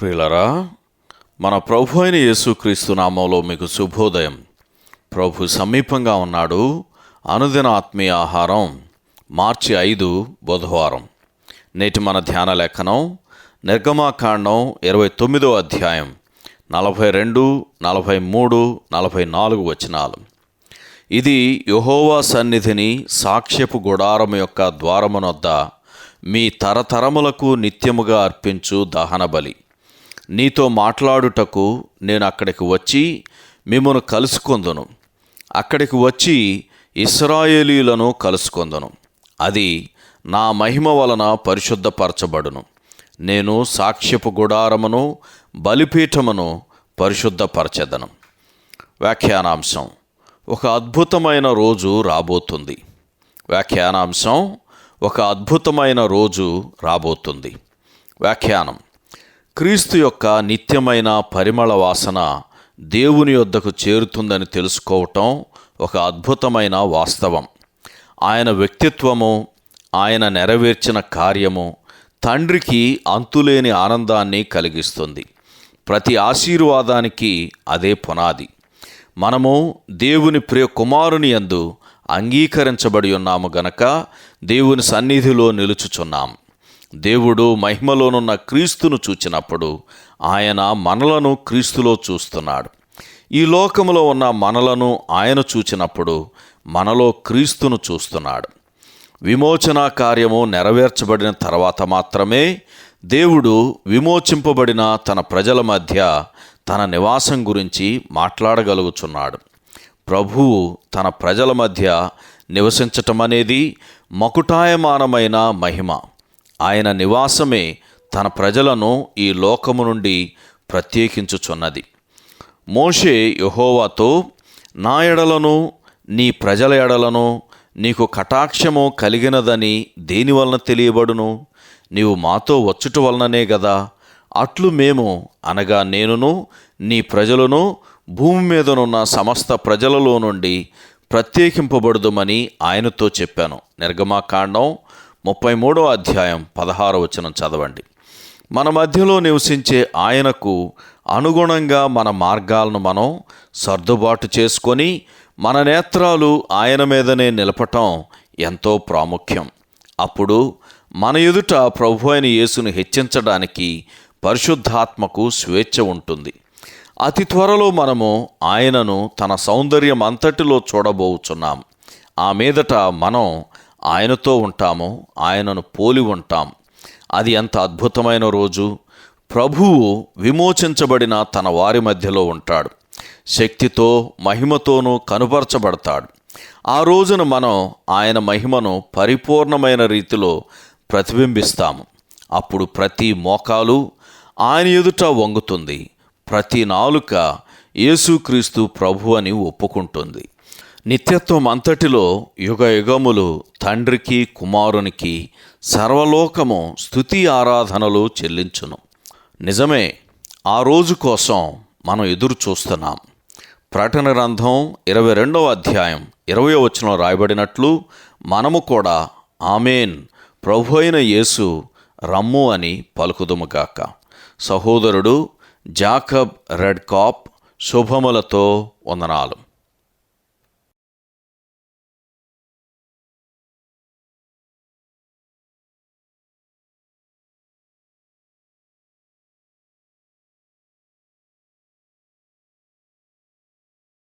ప్రియులరా మన ప్రభు అయిన యేసుక్రీస్తు నామంలో మీకు శుభోదయం. ప్రభు సమీపంగా ఉన్నాడు. అనుదిన ఆత్మీయ ఆహారం మార్చి ఐదు బుధవారం. నేటి మన ధ్యాన లేఖనం నిర్గమాకాండం ఇరవై తొమ్మిదో అధ్యాయం నలభై రెండు నలభై మూడు నలభై నాలుగు వచనాలు. ఇది యహోవా సన్నిధిని సాక్ష్యపు గుడారం యొక్క ద్వారమునొద్ద మీ తరతరములకు నిత్యముగా అర్పించు దహన బలి నీతో మాట్లాడుటకు నేను అక్కడికి వచ్చి మిమ్మను కలుసుకొందును. అక్కడికి వచ్చి ఇస్రాయేలీలను కలుసుకొందును. అది నా మహిమ వలన పరిశుద్ధపరచబడును. నేను సాక్ష్యపు గుడారమును బలిపీఠమును పరిశుద్ధపరచెదను. వ్యాఖ్యానాంశం. ఒక అద్భుతమైన రోజు రాబోతుంది. వ్యాఖ్యానాంశం. ఒక అద్భుతమైన రోజు రాబోతుంది. వ్యాఖ్యానం. క్రీస్తు యొక్క నిత్యమైన పరిమళ వాసన దేవుని యొద్దకు చేరుతుందని తెలుసుకోవటం ఒక అద్భుతమైన వాస్తవం. ఆయన వ్యక్తిత్వము ఆయన నెరవేర్చిన కార్యము తండ్రికి అంతులేని ఆనందాన్ని కలిగిస్తుంది. ప్రతి ఆశీర్వాదానికి అదే పునాది. మనము దేవుని ప్రియ కుమారుని యందు అంగీకరించబడి ఉన్నాము గనక దేవుని సన్నిధిలో నిలుచుచున్నాం. దేవుడు మహిమలోనున్న క్రీస్తును చూచినప్పుడు ఆయన మనలను క్రీస్తులో చూస్తున్నాడు. ఈ లోకంలో ఉన్న మనలను ఆయన చూచినప్పుడు మనలో క్రీస్తును చూస్తున్నాడు. విమోచన కార్యము నెరవేర్చబడిన తర్వాత మాత్రమే దేవుడు విమోచింపబడిన తన ప్రజల మధ్య తన నివాసం గురించి మాట్లాడగలుగుచున్నాడు. ప్రభువు తన ప్రజల మధ్య నివసించటం అనేది మకుటాయమానమైన మహిమ. ఆయన నివాసమే తన ప్రజలను ఈ లోకము నుండి ప్రత్యేకించుచున్నది. మోషే యహోవాతో నా ఎడలను నీ ప్రజల ఎడలను నీకు కటాక్షము కలిగినదని దేని వలన తెలియబడును? నీవు మాతో వచ్చుట వలననే గదా? అట్లు మేము అనగా నేనును నీ ప్రజలను భూమి మీదనున్న సమస్త ప్రజలలో నుండి ప్రత్యేకింపబడదుమని ఆయనతో చెప్పాను. నిర్గమాకాండం ముప్పై మూడో అధ్యాయం పదహారో వచనం చదవండి. మన మధ్యలో నివసించే ఆయనకు అనుగుణంగా మన మార్గాలను మనం సర్దుబాటు చేసుకొని మన నేత్రాలు ఆయన మీదనే నిలపటం ఎంతో ప్రాముఖ్యం. అప్పుడు మన ఎదుట ప్రభు అయిన యేసును హెచ్చించడానికి పరిశుద్ధాత్మకు స్వేచ్ఛ ఉంటుంది. అతి త్వరలో మనము ఆయనను తన సౌందర్యం అంతటిలో చూడబోచున్నాం. ఆ మీదట మనం ఆయనతో ఉంటాము ఆయనను పోలి ఉంటాం. అది ఎంత అద్భుతమైన రోజు! ప్రభువు విమోచించబడిన తన వారి మధ్యలో ఉంటాడు. శక్తితో మహిమతోనూ కనుపరచబడతాడు. ఆ రోజున మనం ఆయన మహిమను పరిపూర్ణమైన రీతిలో ప్రతిబింబిస్తాము. అప్పుడు ప్రతి మోకాలు ఆయన ఎదుట వంగుతుంది. ప్రతి నాలుక యేసుక్రీస్తు ప్రభు అని ఒప్పుకుంటుంది. నిత్యత్వం అంతటిలో యుగ యుగములు తండ్రికి కుమారునికి సర్వలోకము స్థుతి ఆరాధనలు చెల్లించును. నిజమే ఆ రోజు కోసం మనం ఎదురు చూస్తున్నాం. ప్రకటన గ్రంథం ఇరవై రెండవ అధ్యాయం ఇరవై వచనం రాయబడినట్లు మనము కూడా ఆమెన్ ప్రభు అయిన యేసు రమ్ము అని పలుకుదుముగాక సహోదరుడు జాకబ్ రెడ్ కాప్ శుభములతో వందనాలు.